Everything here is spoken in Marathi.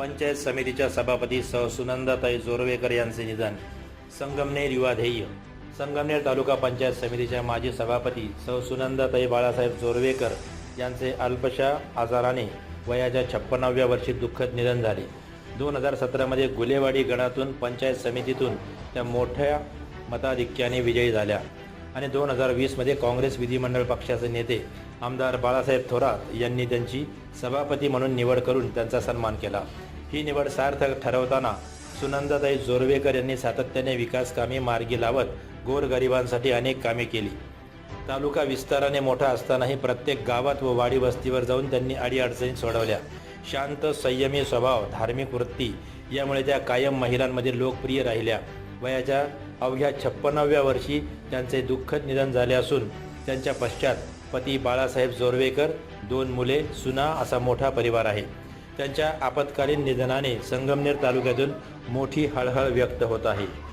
पंचायत समितीच्या सभापती सह सुनंदाताई जोरवेकर यांचे निधन. संगमनेर युवा ध्येय. संगमनेर तालुका पंचायत समितीच्या माजी सभापती सह सुनंदाताई बाळासाहेब जोरवेकर यांचे अल्पशा आजाराने वयाच्या छप्पन्नाव्या वर्षी दुःखद निधन झाले. दोन हजार सतरामध्ये गुलेवाडी गणातून पंचायत समितीतून त्या मोठ्या मताधिक्याने विजयी झाल्या. आणि दोन हजार वीसमध्ये काँग्रेस विधिमंडळ पक्षाचे नेते आमदार बाळासाहेब थोरात यांनी त्यांची सभापती म्हणून निवड करून त्यांचा सन्मान केला. ही निवड सार्थक ठरवताना सुनंदाताई जोरवेकर यांनी सातत्याने विकास कामे मार्गी लावत गोरगरिबांसाठी अनेक कामे केली. तालुका विस्ताराने मोठा असतानाही प्रत्येक गावात व वाडी वस्तीवर जाऊन त्यांनी अडीअडचणी सोडवल्या. शांत संयमी स्वभाव धार्मिक वृत्ती यामुळे त्या कायम महिलांमध्ये लोकप्रिय राहिल्या. वयाच्या अवघ्या छप्पनाव्या वर्षी त्यांचे दुःखद निधन झाले असून त्यांच्या पश्चात पती बाळासाहेब जोरवेकर दोन मुले सुना असा मोठा परिवार आहे. त्यांच्या आपत्कालीन निधनाने संगमनेर तालुक्यातून मोठी हळहळ व्यक्त होत आहे.